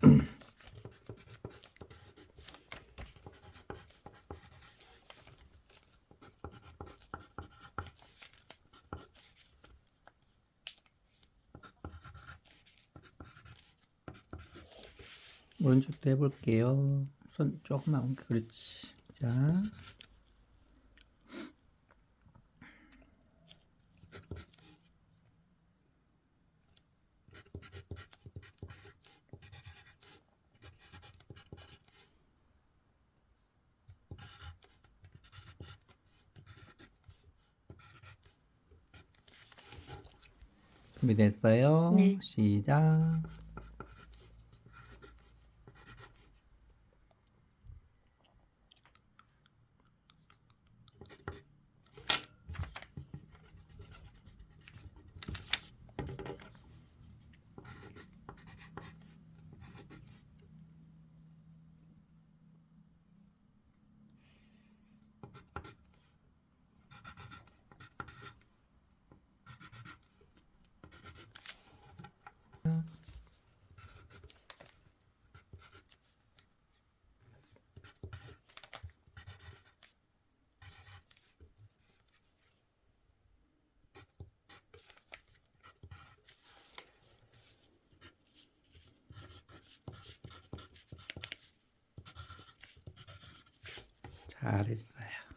오른쪽도 해볼게요. 손 조금만 옮겨. 그렇지. 자. 준비됐어요? 네. 시작. God that.